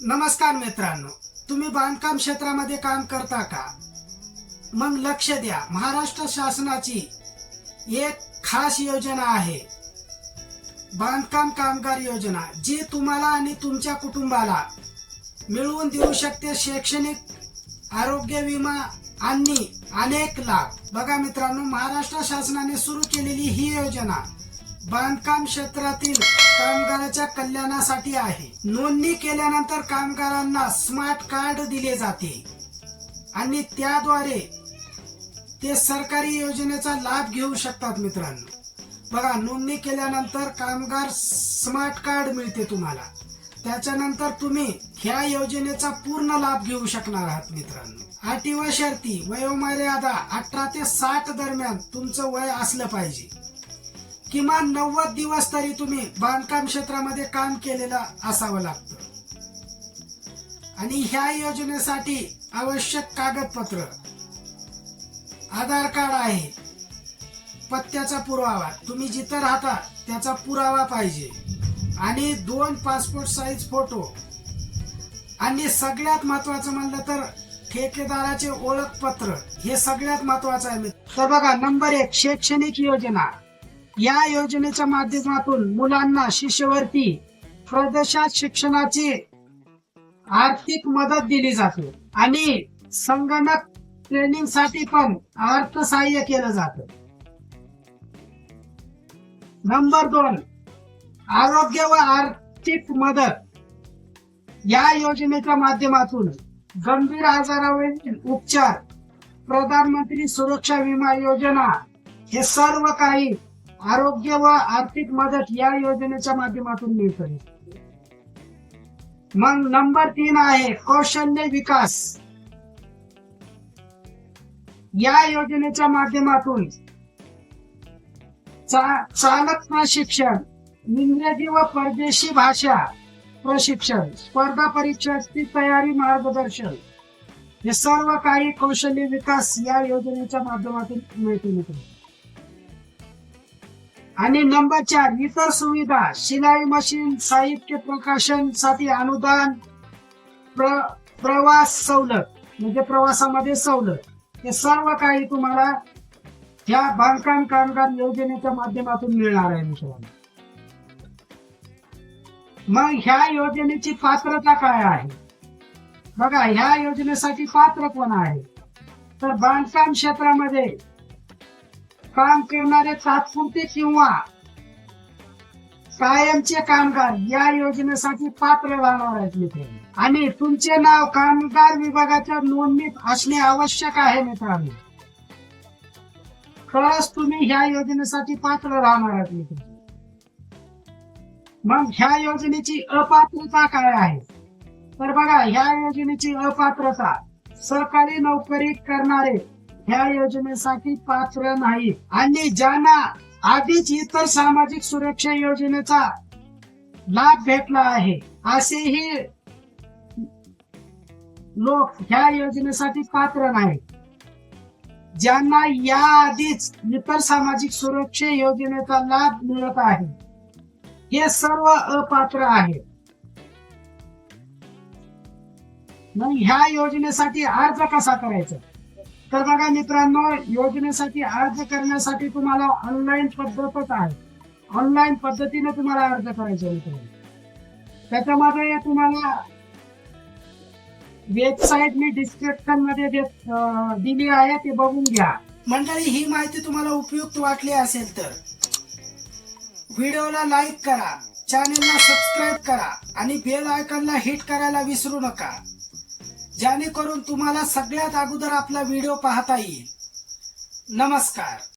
नमस्कार मित्रांनो तुम्ही बांधकाम क्षेत्रामध्ये काम करता का? मग लक्ष द्या महाराष्ट्र शासनाची एक खास योजना आहे. बांधकाम कामगार योजना जी तुम्हाला आणि तुमच्या कुटुंबाला मिळवून देऊ शकते शैक्षणिक आरोग्य विमा आणि अनेक लाभ. बघा मित्रांनो महाराष्ट्र शासनाने सुरू केलेली ही योजना बांधकाम क्षेत्रातील कामगाराच्या कल्याणासाठी आहे. नोंदणी केल्यानंतर कामगारांना स्मार्ट कार्ड दिले जाते. आणि त्याद्वारे ते सरकारी योजनेचा लाभ घेऊ शकतात मित्रांनो. बघा नोंदणी केल्यानंतर कामगार स्मार्ट कार्ड मिळते तुम्हाला. त्याच्यानंतर तुम्ही ह्या योजनेचा पूर्ण लाभ घेऊ शकणार आहात मित्रांनो. अटी व शर्ती वयोमर्यादा अठरा ते साठ दरम्यान तुमचं वय असलं पाहिजे. किमान नव्वद दिवस तरी तुम्ही बांधकाम क्षेत्रामध्ये काम केलेलं असावं लागतं. आणि ह्या योजनेसाठी आवश्यक कागदपत्र आधार कार्ड आहे पत्त्याचा पुरावा तुम्ही जिथं राहता त्याचा पुरावा पाहिजे. आणि दोन पासपोर्ट साईज फोटो आणि सगळ्यात महत्वाचं म्हणलं तर ठेकेदाराचे ओळखपत्र हे सगळ्यात महत्वाचं आहे तर बघा नंबर एक शैक्षणिक योजना. या योजनेच्या माध्यमातून मुलांना शिष्यवृत्ती प्रदेशात शिक्षणाची आर्थिक मदत दिली जाते आणि संगणक ट्रेनिंगसाठी पण अर्थसहाय्य केलं जात. नंबर दोन आरोग्य व आर्थिक मदत. या योजनेच्या माध्यमातून गंभीर आजारावरील उपचार प्रधानमंत्री सुरक्षा विमा योजना हे सर्व काही आरोग्य व आर्थिक मदत या योजनेच्या माध्यमातून मिळते मग नंबर तीन आहे कौशल्य विकास या योजनेच्या माध्यमातून चा- चालक प्रशिक्षण इंग्रजी व परदेशी भाषा प्रशिक्षण स्पर्धा परीक्षाची तयारी मार्गदर्शन हे सर्व काही कौशल्य विकास या योजनेच्या माध्यमातून मिळते मित्रांनो. आणि नंबर चार इतर सुविधा. शिलाई मशीन साहित्य प्रकाशनसाठी अनुदान प्र, प्रवास सवलत म्हणजे प्रवासामध्ये सवलत. हे सर्व काही तुम्हाला या बांधकाम कामगार योजनेच्या माध्यमातून मिळणार आहे मित्रांनो. मग ह्या योजनेची पात्रता काय आहे? बघा ह्या योजनेसाठी पात्र कोण आहे? तर बांधकाम क्षेत्रामध्ये काम करणारे तात्पुरते किंवा कायमचे कामगार या योजनेसाठी पात्र राहणार आहेत मित्रांनो आणि तुमचे नाव कामगार विभागाच्या नोंदणीत असणे आवश्यक आहे मित्रांनो खरंच तुम्ही ह्या योजनेसाठी पात्र राहणार आहात मित्रांनो मग ह्या योजनेची अपात्रता काय आहे? तर बघा ह्या योजनेची अपात्रता सरकारी नोकरी करणारे ह्या योजनेसाठी पात्र नाही. आणि ज्यांना आधीच इतर सामाजिक सुरक्षा योजनेचा लाभ भेटला आहे असेही लोक ह्या योजनेसाठी पात्र नाही ज्यांना या आधीच इतर सामाजिक सुरक्षा योजनेचा लाभ मिळत आहे हे सर्व अपात्र आहे मग ह्या योजनेसाठी अर्ज कसा करायचा? तर बघा मित्रांनो योजनेसाठी अर्ज करण्यासाठी तुम्हाला ऑनलाईन पद्धतच आहे. ऑनलाईन पद्धतीने तुम्हाला अर्ज करायचा मित्रांनो. त्याच्यामध्ये तुम्हाला वेबसाईट मी डिस्क्रिप्शनमध्ये देत- दिली आहे ते बघून घ्या. मंडळी ही माहिती तुम्हाला उपयुक्त वाटली असेल तर व्हिडिओला लाईक करा चॅनेलला सबस्क्राईब करा आणि बेल आयकॉनला हिट करायला विसरू नका. जेणेकरून तुम्हाला सगळ्यात अगोदर आपला व्हिडिओ पाहता येईल. नमस्कार.